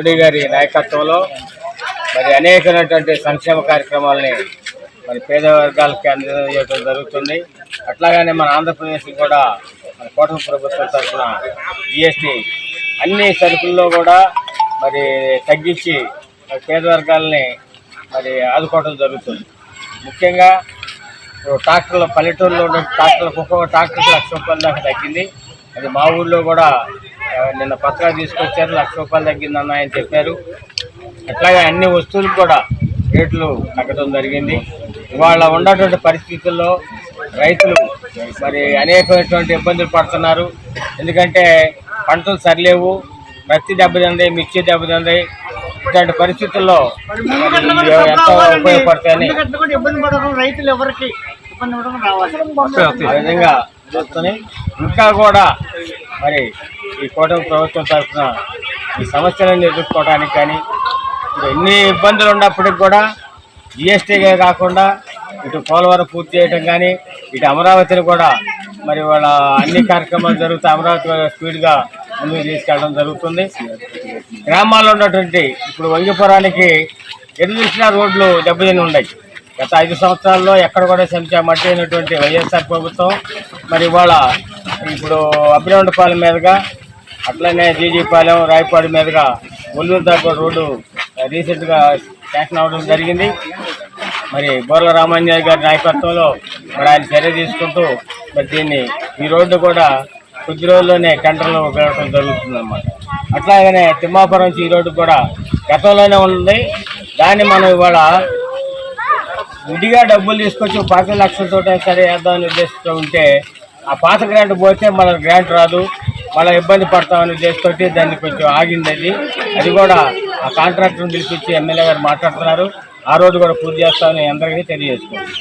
మోడీ గారి నాయకత్వంలో మరి అనేకమైనటువంటి సంక్షేమ కార్యక్రమాలని మరి పేద వర్గాలకి అందజేయడం జరుగుతుంది. అట్లాగనే మన ఆంధ్రప్రదేశ్ కూడా మన కూటమి ప్రభుత్వం తరఫున జిఎస్టీ అన్ని సరుకుల్లో కూడా మరి తగ్గించి పేద వర్గాలని మరి ఆదుకోవడం జరుగుతుంది. ముఖ్యంగా ఇప్పుడు ట్రాక్టర్లు పల్లెటూరులో ఉన్న ట్రాక్టర్లకు ఒక్కొక్క ట్రాక్టర్కి లక్ష రూపాయల దాకా తగ్గింది. అది మా ఊళ్ళో కూడా నిన్న పత్రాలు తీసుకొచ్చారు లక్ష రూపాయలు తగ్గిందన్న ఆయన చెప్పారు. అట్లాగే అన్ని వస్తువులకు కూడా రేట్లు తగ్గడం జరిగింది. ఇవాళ ఉన్నటువంటి పరిస్థితుల్లో రైతులు మరి అనేకమైనటువంటి ఇబ్బందులు పడుతున్నారు. ఎందుకంటే పంటలు సరిలేవు ప్రతి దెబ్బతింది మిర్చి దెబ్బతింది ఇట్లాంటి పరిస్థితుల్లో ఎంతో ఉపయోగపడతాయని రైతులు ఎవరికి ఇబ్బంది విధంగా ఇంకా కూడా మరి ఈ కూటమి ప్రభుత్వం తరఫున ఈ సమస్యలను ఎదుర్కోవడానికి కానీ ఇప్పుడు ఎన్ని ఇబ్బందులు ఉన్నప్పటికి కూడా జిఎస్టీగా కాకుండా ఇటు పోలవరం పూర్తి చేయడం కానీ ఇటు అమరావతిని కూడా మరి వాళ్ళ అన్ని కార్యక్రమాలు జరుగుతాయి అమరావతి స్పీడ్గా ముందుకు తీసుకెళ్ళడం జరుగుతుంది. గ్రామాల్లో ఉన్నటువంటి ఇప్పుడు వంగిపురానికి ఎటు చూసిన రోడ్లు దెబ్బతిని ఉన్నాయి. గత ఐదు సంవత్సరాల్లో ఎక్కడ కూడా సంచా మట్టి అయినటువంటి వైఎస్ఆర్ ప్రభుత్వం మరి ఇవాళ ఇప్పుడు అభిరౌండపాలెం మీదుగా అట్లనే జీజీపాలెం రాయపాడు మీదుగా ఒల్లూరు దాకా రోడ్డు రీసెంట్గా శాంక్షన్ అవ్వడం జరిగింది. మరి బోర్ల రామాంజనేయ గారి నాయకత్వంలో మరి ఆయన చర్య తీసుకుంటూ మరి దీన్ని ఈ రోడ్డు కూడా కొద్ది రోజుల్లోనే టెండర్లు వెళ్ళడం జరుగుతుందన్నమాట. అట్లాగనే తిమ్మాపురం నుంచి ఈ రోడ్డు కూడా గతంలోనే ఉంది. దాన్ని మనం ఇవాళ విడిగా డబ్బులు తీసుకొచ్చి పాతిక లక్షలతో సరే వేద్దామని ఉద్దేశంతో ఉంటే ఆ పాత గ్రాంట్ పోతే మన గ్రాంట్ రాదు. మళ్ళీ ఇబ్బంది పడతామని ఉద్దేశంతో దాన్ని కొంచెం ఆగింది అది. అది కూడా ఆ కాంట్రాక్టర్ని పిలిపించి ఎమ్మెల్యే గారు మాట్లాడుతున్నారు. ఆ రోజు కూడా పూర్తి చేస్తామని అందరికీ తెలియజేసుకోండి